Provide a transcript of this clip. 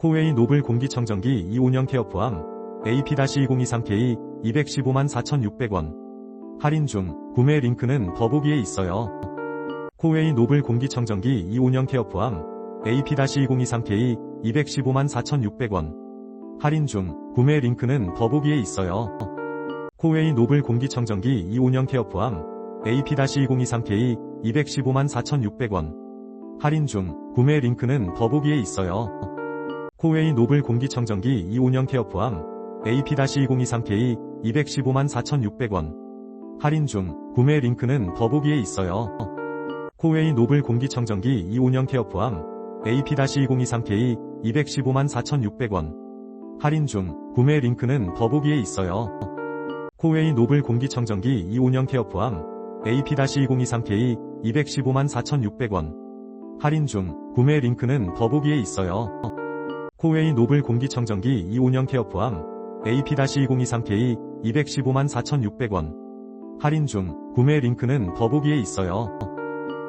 코웨이 노블 공기청정기 25년 케어 포함 AP-2023K 215만 4,600원 할인 중 구매 링크는 더보기에 있어요. 코웨이 노블 공기청정기 25년 케어 포함 AP-2023K 215만 4,600원 할인 중 구매 링크는 더보기에 있어요. 코웨이 노블 공기청정기 25년 케어 포함 AP-2023K 215만 4,600원 할인 중 구매 링크는 더보기에 있어요. 코웨이 노블 공기청정기 25년 케어 포함 AP-2023K 215만 4,600원 할인 중 구매 링크는 더보기에 있어요. 코웨이 노블 공기청정기 25년 케어 포함 AP-2023K 215만 4,600원 할인 중 구매 링크는 더보기에 있어요. 코웨이 노블 공기청정기 25년 케어 포함 AP-2023K 215만 4,600원 할인 중 구매 링크는 더보기에 있어요. 코웨이 노블 공기청정기 25년 케어 포함 AP-2023K 215만 4,600원 할인 중 구매 링크는 더보기에 있어요.